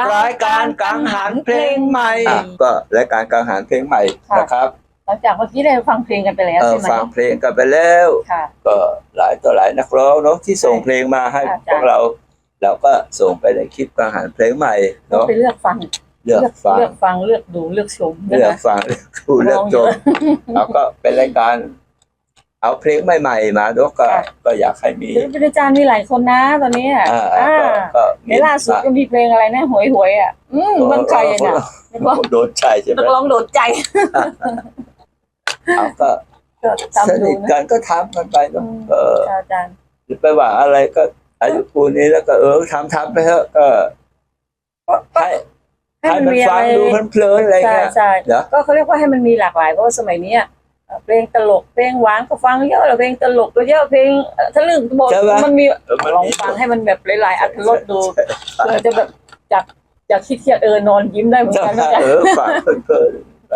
รายการกังหันเพลงใหม่ อะก็รายการกังหันเพลงใหม่ค่ะ นะครับหลังจากเมื่อกี้ได้ฟังเพลงกันไปแล้วเออใช่ไหมฟังเพลงกันไปแล้ว ค่ะ ก็หลายต่อหลายนักร้องเนาะที่ส่งเพลงมาให้ค่ะพวกเรา เราก็ส่งไปในคลิปกังหันเพลงใหม่เนาะไปเลือกฟังเลือกฟังเลือกฟังเลือกดูเลือกชมนะเลือกคะ ฟังเลือกดูเลือกชมเราก็เป็นรายการ เอาเพลงใหม่ๆมาด้วยก็ก็อยากให้มีศิลปินอาจารย์มีหลายคนนะตอนนี้อะอ่าอ่าก็ก็ในล่าสุดก็มีเพลงอะไรนะหวยหวยๆอะ อืมมันใครอะเนี่ยนักร้องโดนใจใช่ไหมนักร้องโดดใจเอาก็ก็สทำดูนิทนะ กันก็ทำกันไปเนาะอืม เออค่ะอาจารย์ จะไปว่าอะไรก็อายุปูนนี้แล้วก็เออทำทำไปเถอะก็ให้ให้ให้มันมันมีอะฟังไรดูเพลินๆอะไรใช่เงี้ยใช่เดี๋ยวก็เขาเรียกว่าให้มันมีหลากหลายเพราะว่าสมัยเนี้ย เอ่อเพลงตลกเพลงหวานก็ฟังเยอะแล้วเพลงตลกก็เยอะเพลงเอ่อทะลึ่งบทใช่ไหมมันมีเออมันมีลองฟังให้มันแบบหลายๆอัตรสดูเพื่อจะแบบจากจากคิดเครียดเออนอนยิ้มได้เหมือนกันนะจ๊ะเออฟังเพลินๆไป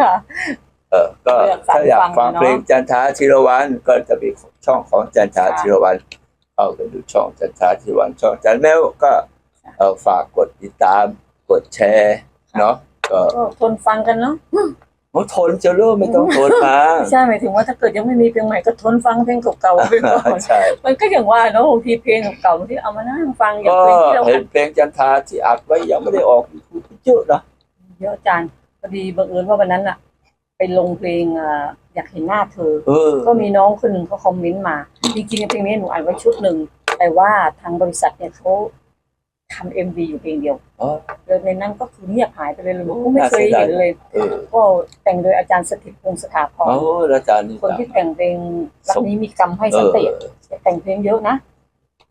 ค่ะเออก็เลือกสรรถ้าอยากฟัฟังงเนอะเพลงจันทราธีรวันก็จะมีช่องของจันทราค่ะธีรวันเข้าไปดูช่องจันทราธีรวันช่องจันแมวก็เออฝากกดติดตามกดแชร์เนาะก็ก็ทนฟังกันเนาะ ต้องทนจะเริ่มไม่ต้องทนมาไม่ใช่หมายถึงว่าถ้าเกิดยังไม่มีเพลงใหม่ก็ทนฟังเพลงเก่าๆไปก่อนใช่มันก็อย่างว่าเนาะบางทีเพลงเก่าๆที่เอามานั่งฟังอย่างก็เพลงที่เราเห็นเพลงจันทราที่อัดไว้ยังไม่ได้ออกยูทูบเยอะนะเยอะจานพอดีบังเอิญว่าวันนั้นอะไปลงเพลงอะอยากเห็นหน้าเธอเออก็มีน้องคนหนึ่งเขาคอมเมนต์มา จริงๆเพลงนี้หนูอ่านไว้ชุดหนึ่งแต่ว่าทางบริษัทเนี่ยเขา ทำเอ็มวีอยู่เพลงเดียวอ๋อ แล้วในนั้นก็คือเงียบหายไปเลยเลยบอกก็ไม่เคยเห็นเลย เออ ก็แต่งโดยอาจารย์สถิตพงศ์สถาพรโอ้อาจารย์นี่คนที่แต่งเพลงรักนี้มีกรรมให้เอสันอติแต่งเพลงเยอะนะ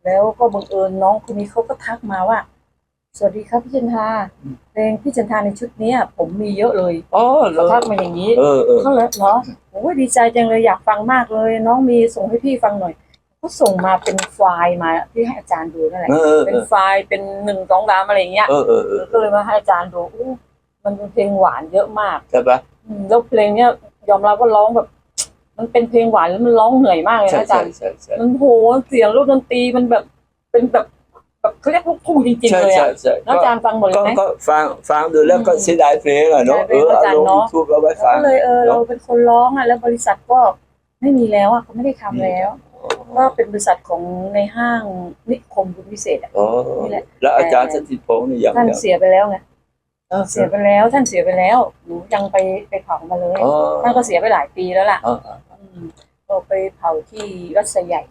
แล้วก็บังเอิญน้องคนนี้เขาก็ทักมาว่า สวัสดีครับพี่จันทาเพลงพี่จันทาในชุดเนี้ย ผมมีเยอะเลยอ๋อเหรเขาอทักมาอย่างนี้เออเออเขาเลยเหรอโอ้ยดีใจจังเลยอยากฟังมากเลย น้องมีส่งให้พี่ฟังหน่อย เขาส่งมาเป็นไฟล์มาที่ให้อาจารย์ดูนั่นแหละเออเอเป็นอไฟล์เป็นหนึ่งสองสามอะไรอย่างเงี้ยเออเออเออก็เลยมาให้อาจารย์ดูอู้มันเป็นเพลงหวานเยอะมากใช่ปะอืมแล้วเพลงเนี้ยยอมรับว่าร้องแบบ มันเป็นเพลงหวานแล้วมันร้องเหนื่อยมากเลยใช่นะอาใช่จารย์ใช่ใช่มันโหเสียงลูกดนตรีมันแบบเป็นแบบแบบเขาเรียกลูกทุ่งจริงใช่ๆเลยใช่อะใช่แล้วอาจารย์ฟังหมดเลก็ยไหม ก็ฟังฟังดูแล้วก็อืมเสียดายเพลงอะเนาะเสีเอยอดายเพลงอาจารย์เอาลงเนอะยูทูบเอาไว้ฟัง ก็เลยเออเนอะเราเป็นคนร้องอะแล้วบริษัทก็ไม่มีแล้วอะเขาไม่ได้ทำแล้ว ก็เป็นบริษัทของในห้างนิคมบุญวิเศษอะอ๋อนี่แหละ แล้วอาจารย์สถิตพงศ์นี่ยังท่านยังเสียไปแล้วไงเออเสียไปแล้ว ท่านเสียไปแล้วหนูยังไปไปเผามาเลยอ๋อท่านก็เสียไปหลายปีแล้วล่ะอ๋ออ๋ออืมก็ไปเผาที่วัดไซใหญ่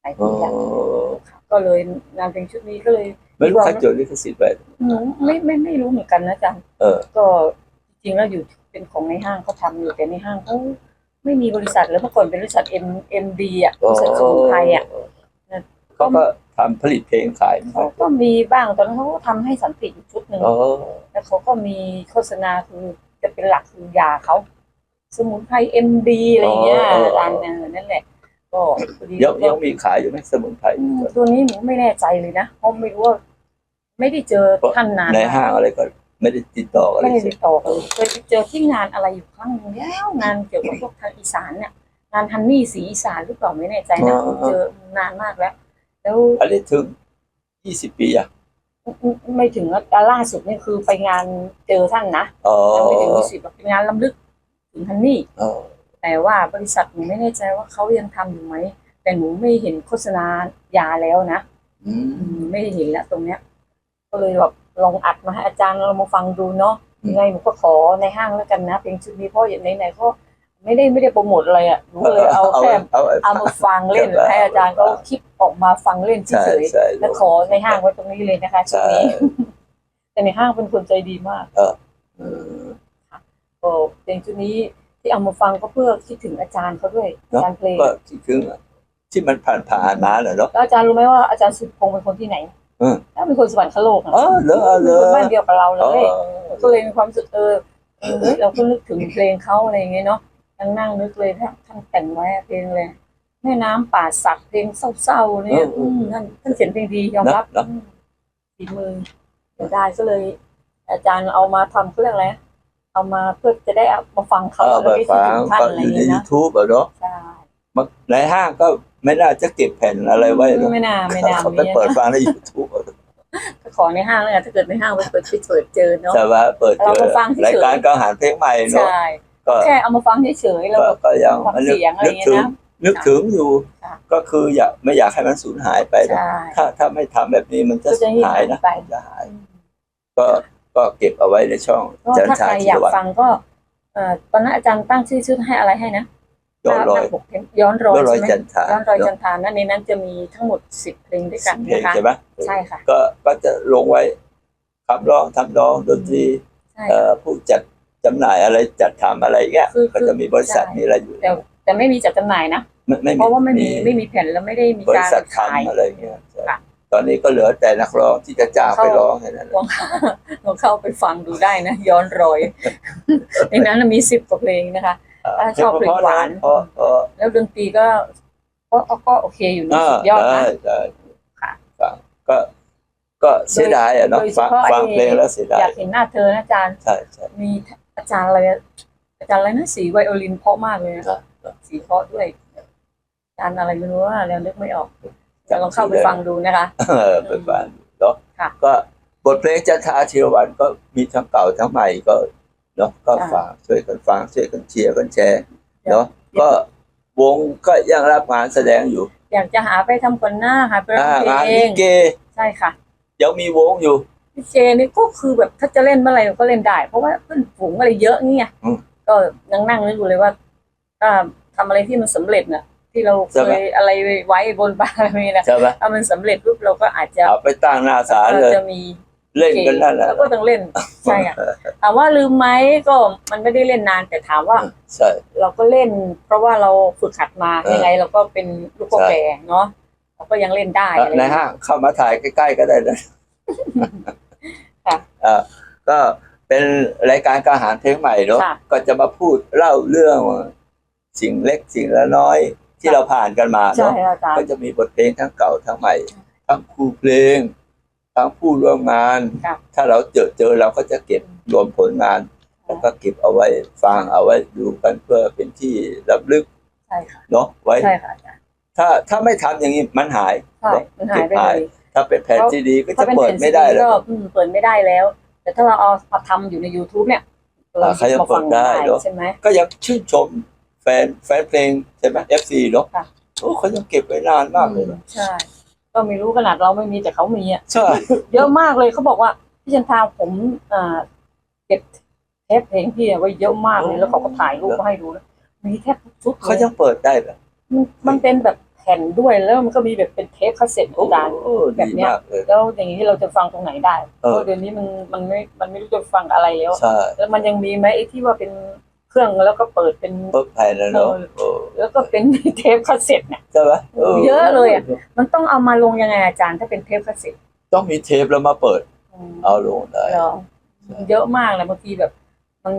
หลายอ๋ปีแล้วอก็เลยงานเพลงชุดนี้ก็เลยไม่รู้ใครจดลิขสิทธิ์ไว้หนูไม่ไม่ไม่รู้เหมือนกันนะจ๊ะเออ ก็จริงๆแล้วอยู่เป็นของในห้างเขาทำอยู่แต่ในห้างเขา ไม่มีบริษัทแล้วเมื่อก่อนเป็นบริษัท M M D อะบริษัทสมุนไพรอะเขาก็ทำผลิตเพลงขายเขาก็มีบ้างตอนนั้นเขาก็ทำให้สันติอยู่ชุดหนึ่งอ๋อแล้วเขาก็มีโฆษณาคือจะเป็นหลักคือยาเขาสมุนไพร M D อะไรอย่างเงี้ยร้านนั้นนั่นแหละก็พอดียังยังมีขายอยู่ไหมสมุนไพรอืมตัวนี้หนูไม่แน่ใจเลยนะเพราะไม่รู้ว่าไม่ได้เจอท่านนานในห้างอะไรก็ ไม่ได้ติดต่ออะไรไม่ได้ใช่ติดต่อกันเลยเคยไปเจอที่งานอะไรอยู่ครั้งหนึงแล้วงานเกี่ยวกับพวกทางอีสานเนี่ยงานฮันนี่สีอีสานหรือเปล่าไม่แน่ใจนะเจอนานมากแล้ว แล้วอันนี้ถึงยี่สิบปีอะไม่ไม่ถึงอะล่าสุดนี่คือไปงานเจอท่านนะอ๋อยังไม่ถึงยี่สิบเป็นงานล้ำลึกถึงฮันนี่อ๋อแต่ว่าบริษัทหนูไม่แน่ใจว่าเขายังทำอยู่ไหมแต่หนูไม่เห็นโฆษณายาแล้วนะอือืมมไม่ได้เห็นแล้วตรงเนี้ย ก็เลยแบบ ลองอัดมาให้อาจารย์เรามาฟังดูเนาะอืมยังไงหนูก็ขอในห้างแล้วกันนะเพลงชุดนี้เพราะอย่างไหนๆก็ไม่ได้ไม่ได้โปรโมทอะไรอะหนูเลยเอาแค่เอาไว้เอามาฟังเล่นใช่ให้อาจารย์ก็คลิปออกมาฟังเล่นใช่เฉยใช่ๆแล้วขอในห้างไว้ตรงนี้เลยนะคะชุดใช่นี้ แต่ในห้างเป็นคนใจดีมากเออก็เพลงชุดนี้ที่เอามาฟังก็เพื่อคิดถึงอาจารย์เขาด้วยอาจารย์เพลงก็ที่คือที่มันผ่านผ่านๆมาเหรอเนาะแล้วอาจารย์รู้ไหมว่าอาจารย์สุดพงษ์เป็นคนที่ไหน เออถ้าเป็นคนสวรรคโลกอะอ๋อเหรอเหรคอนบ้านเดียวกับเราเลอ๋อยก็เลยมีความรู้สึกเออเออเฮ้ยเราก็นึกถึงเพลงเขาอะไรอย่างเงี้ยเนาะนั่งนั่งนึกเลยท่านท่านแต่งไว้อะเพลงเลย แม่น้ำป่าสักเพลงเศร้าๆเนี่ยอืมท่านท่านเขียนเพลงดียอมรับอืมฝีมือเสียดายก็เลย อาจารย์เอามาทำเขาเรียกอะไรนะเอามาเพื่อจะได้เอามาฟังเขาเอาแล้วไปได้คิดฟังถึงท่านก็อะไรออย่างยู่ในเงี้ยยูนะทูบอะเนาะใช่มันในห้างก็ ไม่น่าจะเก็บแผ่นอะไรไว้หรอกไม่น่าไม่น่าเขามีไปเปิดนะฟังในยูทูบก็ขอในห้างแล้วกันถ้าเกิดในห้างไปเปิดไปเปิดเจอเนาะแต่ว่าเปิดเจเราอมาฟังเฉยๆรายการกังหันเพลงใหม่เนาะใช่ก็แค่เอามาฟังเฉยๆแล้วก็แบบก็ยังฟังเสียงอะไรนึกเงี้ยถึงนะนึกถึงอยู่ค่ะก็คืออยากไม่อยากให้มันสูญหายไปนะใช่ถ้าถ้าไม่ทำแบบนี้มันจะก็จะสูญหายนะหายไปจะหาย ก็ก็เก็บเอาไว้ในช่องก็จันถ้าทราใครชีอยากวันฟังก็เอ่อตอนนั้นอาจารย์ตั้งชื่อชุดให้อะไรให้นะ ย้อนรอยหน้าปกเพลงย้อนรอยย้อนรอยใช่ไหมจันทราย้อนรอยจันทรานั่นในนั้นจะมีทั้งหมดสิบเพลงด้วยกันเพลงนะคะใช่ไหมใช่ค่ะ ก็ก็จะลงไว้คำร้องทำร้องดนตรีใช่เอ่อผู้จัดจำหน่ายอะไรจัดทำอะไรเงี้ยคือก็จะมีบริษัทใช่มีอะไรอยู่แต่แต่ไม่มีจัดจำหน่ายนะไม่ไม่เพราะว่าไม่มีไม่มีแผ่นแล้วไม่ได้มีบริการษัทขายทำอะไรเงี้ยใช่ค่ะตอนนี้ก็เหลือแต่นักร้องที่จะจ้างไปเข้าร้องแค่นั้นแหละลองลองเข้าไปฟังดูได้นะ ย้อนรอยในนั้นมีสิบกว่าเพลงนะคะถ้าชอบเพลงหวานเพราะเพราะแล้วดนตรีก็ก็ก็โอเคอยู่นะอ่าสุดยอดได้นะได้ค่ะฟังก็ก็เสียดายอะเนาะโดยเฉฟังพาะฟังไอ้เพลงแล้วเสียดาอยยากเห็นหน้าเธอนะอาจารย์ใช่ใช่มีอาจารย์อะไรอะอาจารย์อะไรนะสีไวโอลินเพราะมากเลยนะครับสีเพราะด้วยอาจารย์อะไรไม่รู้ว่าแล้วนึกไม่ออกจะลองเข้าไปฟังดูนะคะเออไปฟังเนาะค่ะก็บทเพลงจันทราชีรวันก็มีทั้งเก่าทั้งใหม่ก็ เนาะก็ค่ะฟังช่วยกันฟังช่วยกันเชียร์กันแชร์เดี๋ยวเนาะก็วงก็ยังรับงานแสดงอยู่ อยากจะหาไปทำคนหน้าหาไปร้องอ่าเพลงานงลิเกใช่ค่ะยังมีวงอยู่พี่เจนี่ก็คือแบบถ้าจะเล่นเมื่อไหร่ก็เล่นได้ เพราะว่าเพื่อนฝูงอะไรเยอะเงี้ยอืมก็นั่งนั่งนึกอยู่เลยว่าถ้าทำอะไรที่มันสำเร็จน่ะ ที่เราใช่เคไหมยอะไรไว้บนบานอะไรนะใช่ไหมถ้ามันสำเร็จปุ๊บเราก็อาจจะเอาไปตั้งหน้าศาลเลยจะมี เล่นกันนั่นแหละแล้วก็ต้องเล่นใช่ค่ะถามว่าลืมไหมก็มันไม่ได้เล่นนานแต่ถามว่าใช่เราก็เล่น เพราะว่าเราฝึกหัดมาเออยังไงเราก็เป็นลูกโป่งใช่แก่เนาะเราก็ยังเล่นได้อะไรอย่ในงเงี้ยห้างเข้ามาถ่ายใกล้ๆก็ได้นะค่ะเอ่อก็เป็นรายการการหารเพลงใหม่เนาะค่ะก็จะมาพูดเล่าเรื่องสิ่งเล็กสิ่งละน้อยที่ค่ะเราผ่านกันมาใช่เนาะอาจารก็ย์จะมีบทเพลงทั้งเก่าทั้งใหม่ ทั้งครูเพลง ทั้งผู้ร่วมงานค่ะถ้าเราเจอเจอเราก็จะเก็บรวมผลงาน แล้วก็เก็บเอาไว้ฟังเอาไว้ดูกันเพื่อเป็นที่ระลึกใช่ค่ะเนาะไว้ใช่ค่ะอาจารย์ถ้าถ้าไม่ทำอย่างนี้มันหายใช่มันหายไปเลยถ้าเป็นแผ่นซีดีก็ถ้าจะเป็นเปิดแผ่นไม่ได้ซีแล้วก็อืมเปิดไม่ได้แล้ว แต่ถ้าเราเอามาทำอยู่ใน YouTube เนี่ยอ่าใครจะเปิดได้เนอะใช่ไหมก็ยังชื่นชมแฟนแฟนเพลงใช่ไหม FC เนาะค่ะโอ้เขายังเก็บไว้นานมากเลยนะใช่ ก็ไม่รู้ขนาดเราไม่มีแต่เขามีอะใช่เยอะมากเลยเขาบอกว่าพี่จันทราผมอ่าเก็บเทปเพลงพี่ไว้เยอะมากเลยแล้วเขาก็ถ่ายรูปมาให้ดูนะมีแทบทุกชุดเลเขายยังเปิดได้เหรอมันมันเป็นแบบแผ่นด้วยแล้วมันก็มีแบบเป็นเทปคาสเซ็ตโอ้อาจารย์โอ้แบบดีเนี้ยมากเลยแล้วอย่างนี้เราจะฟังตรงไหนได้เออเพราะเดี๋ยวนี้มันมันไม่มันไม่รู้จะฟังอะไรแล้วใช่แล้วมันยังมีไหมไอ้ที่ว่าเป็น เครื่องแล้วก็เปิดเป็น เปิดแผ่นแล้วเนาะเออโอ้แล้วก็เป็นเทปคาสเซ็ตเนี่ยใช่ไหมเยอะเลยอะมันต้องเอามาลงยังไงอาจารย์ถ้าเป็นเทปคาสเซ็ตต้องมีเทปแล้วมาเปิดอืมเอาลงได้เหรอเยอะมากเลยบางทีแบบมัน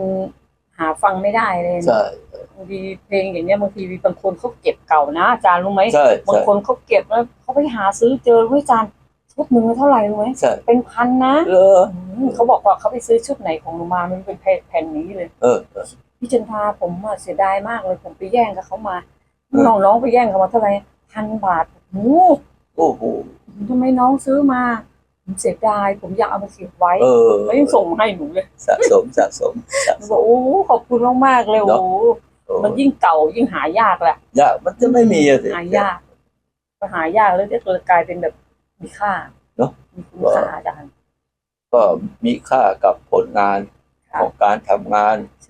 หาฟังไม่ได้เลยนะใช่บางทีเพลงอย่างเงี้ยบางทีบางคนเขาเก็บเก่านะอาจารย์รู้ไหมใช่บางใช่คนเขาเก็บแล้วเขาไปหาซื้อเจอเว้ยอาจารย์ชุดหนึ่งเท่าไหร่รู้ไหมใช่เป็นพันนะเอออืมเขาบอกว่าเขาไปซื้อชุดไหนของหนูมามันเป็นแผ่นนี้เลย เออเออ พี่จันทราผมอะเสียดายมากเลย ผมไปแย่งกับเขามาเออน้องๆไปแย่งเขามาเท่าไหร่พันบาทโอ้โอ้โหทำไมน้องซื้อมาผมเสียดายผมอยากเอามาเก็บไว้เออแล้วยังส่งมาให้หนูเลยสะสมสะสมสะหนูสบอกม โอ้ขอบคุณมากๆเลยโอ้โหโอ้มันยิ่งเก่ายิ่งหายากแหละยากมันจะไม่มีอะสิ หายากก็หายากแล้วจะกลายเป็นแบบมีค่าเนอะ มีคุณค่าอาจารย์ ก็มีค่ากับผลงานค่ะ ของการทำงาน ใช่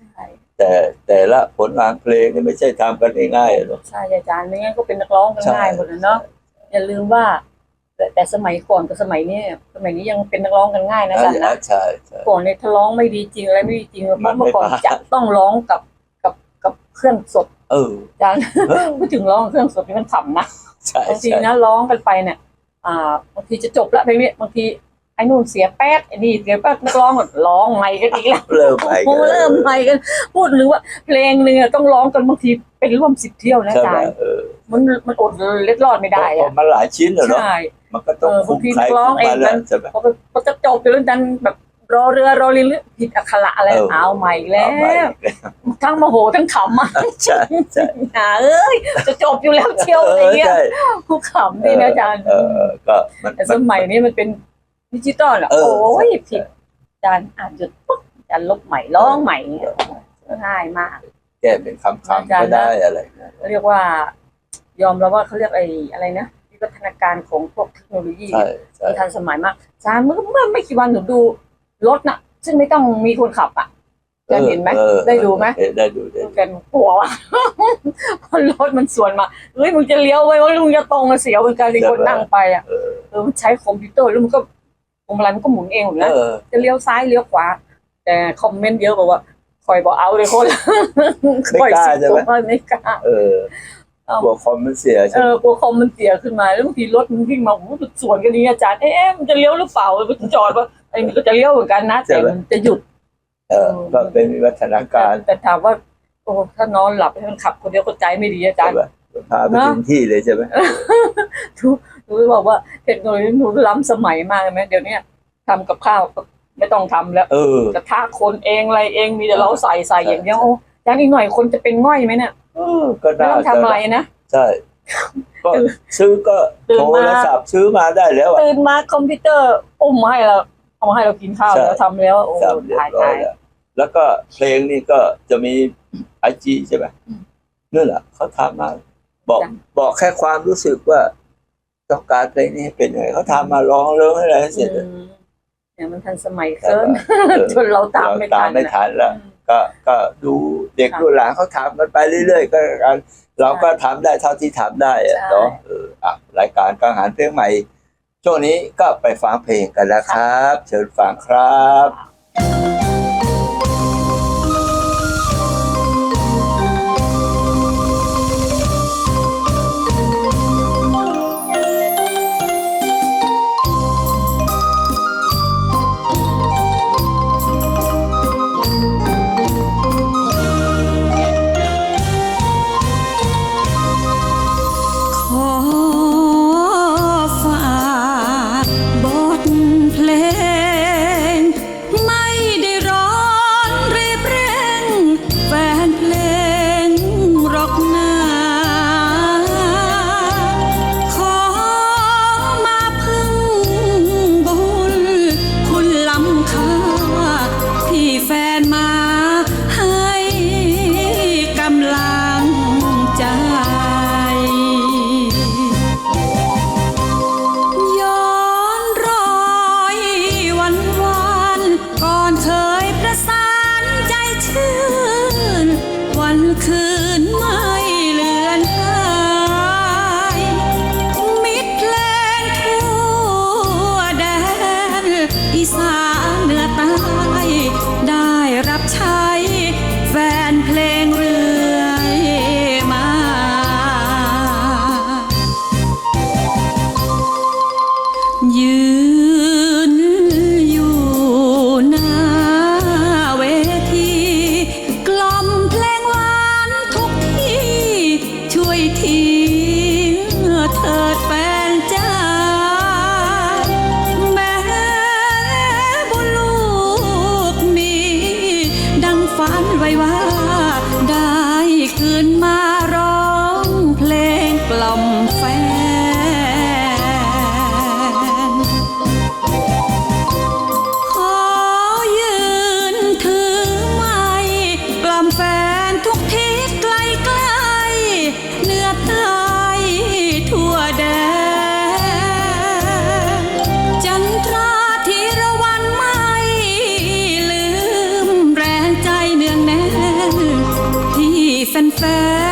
แต่แต่ละผลงานเพลงนี่ไม่ใช่ทำกันง่ายๆหรอกใช่อาจารย์ไม่งั้นก็เป็นนักร้องกันใช่ง่ายหมดเลยเนาะอย่าลืมว่า แต่แต่สมัยก่อนกับสมัยนี้สมัยนี้ยังเป็นนักร้องกันง่ายนะอาจารย์นะใช่ใช่ก่อนเนี่ยถ้าร้องไม่ดีจริงอะไรไม่ดีจริงเพมันราะเมื่อก่อนไม่ผ่านจะต้องร้องกับกับกับเครื่องสด เอออาจารย์พูดถึงร้องกับเครื่องสดนี่มันขำนะใช่บางทีใช่นะร้องกันไปเนี่ยอ่าบางทีจะจบละเพลงนี้บางทีไอ้นู่นเสียแป๊ดไอ้นี่เสียแป๊ดนักร้องก็ร้องใหม่กันอีกแล้วเริ่มไปโอ้เริ่มใหม่กัน พูดหรือว่าเพลงหนึ่งอะต้องร้องกันบางทีเป็นร่วมสิบเที่ยวนะใช่อาไหมจารย์เออมันมันอดเล็ดรอดไม่ได้พออะมันหลายชิ้นเหรอเนาะใช่ มันก็ต้องเออคุมบางทีใครนักร้คุองมมันเองแล้วมันใช่ไหม พอพอจะจบอยู่แล้วดันแบบรอเรือรอลิงหรือผิดอักขระอะไรเออ เอาใหม่อีกแล้เอาใหม่ว ทั้งโมโหทั้งขำอะใช่ใช่หาเอ้ยจะจบอยู่แล้วเที่ยวอะไรเงี้ยใช่ผู้ขำดีนะอาจารย์ เออเออก็มันแต่สมัยนี้มันเป็น ดิจิตอลอะ เออ โอ้ยใช่ผิดอาจารย์อ่านจดปุ๊บอาจารย์ลบใหม่ร้องใหม่อย่างเงี้ยง่ายมาก แก้เป็นคำๆก็ได้อะไรเงี้ยเรียกว่า ยอมรับว่าเขาเรียกไอ้อะไรนะวิวัฒนาการของพวกเทคโนโลยี ใช่ใช่ มันทันสมัยมากอาจารย์เมื่อเมื่อไม่กี่วันหนูดูรถน่ะ ซึ่งไม่ต้องมีคนขับอะอาจารย์เห็นไหม ออได้ดูไหม เออได้ดูได้ดูแกกลัวว่ะ เพราะรถมันสวนมาเฮ้ยมึงจะเลี้ยวไว้ว่ามึงจะตรงมาเสียวเป็นการที่คนนั่งไปอะเออเออมันใช้คอมพิวเตอร์แล้วมันก็พ วงมาลัยมันก็หมุนเองหมดเอนะอจะเลี้ยวซ้ายเลี้ยวขวา แต่คอมเมนต์เยอะบอกว่าคอยบอกเอาเลยคนไม่กล้าสิใช่ไหมผมว่าไม่กล้า เออเอ้ากลัวคอมมันเสียเอใช่ไหมอกลัวคอมมันเสียขึ้นมาแล้วบางทีรถมันวิ่งมาโอ้โหมันสวนกันนี้อาจารย์เอ๊ะมันจะเลี้ยวหรือเปล่ามันจอดว่าไอ้นี่ก็จะเลี้ยวเหมือนกันนะแต่มันจะหยุด เออ ก็เป็นวิวัฒนาแต่การแต่ถามว่า โอ้ถ้านอนหลับให้มันขับคนเดียวก็ใจไม่ดีอาจาใช่รย์ ไหมพาไปถึงที่เลยใช่ไหมห นูบอกว่าเทคโนโลยีหนูล้ำสมัยมากเลยไหมเดี๋ยวเนี้ยทำกับข้าวก็ไม่ต้องทำแล้วเออกระทะคนเองอะไรเองมีแต่เราใส่ใส่ใช่อย่างเดียวโอ้ยังอีกหน่อยคนจะเป็นง่อยไหมเนี่ยเออก็ไม่น่าต้องจะทำอะไรนะใช่ก็ซื้อก็ตื่นโทมารศัพท์ซื้อมาได้แล้วอะตื่นมาคอมพิวเตอร์อุ้มมาให้เราเอามาให้เรากินข้าวใช่แล้วทำแล้วโอ้ทำเรียถ่ายบร้อถ่ายยแล้วแล้วก็เพลงนี่ก็จะมีไอจีใช่ไหมอืมนั่นแหละเขาทำมาบอกจ้ะบอกแค่ความรู้สึกว่า ต้องการเพลงนี้ให้เป็นยังไงเขาทำมาร้องเรื่องอะไรให้เสร็จอืมเนี่ยมันทันสมัยแต่เกินว่าเออจนเราตามเราไม่ตาทัมนไม่น่ะทันแล้วอืมก็ก็ดูเด็กค่ะรุ่นหลังเขาทำกันไปเรื่อยๆก็แล้วกันเราก็ทำได้เท่าที่ทำได้อะใช่เนาะเอออะรายการกังหันเพลงใหม่ช่วงนี้ก็ไปฟังเพลงกันแล้วครับ เชิญฟังครับ แฟน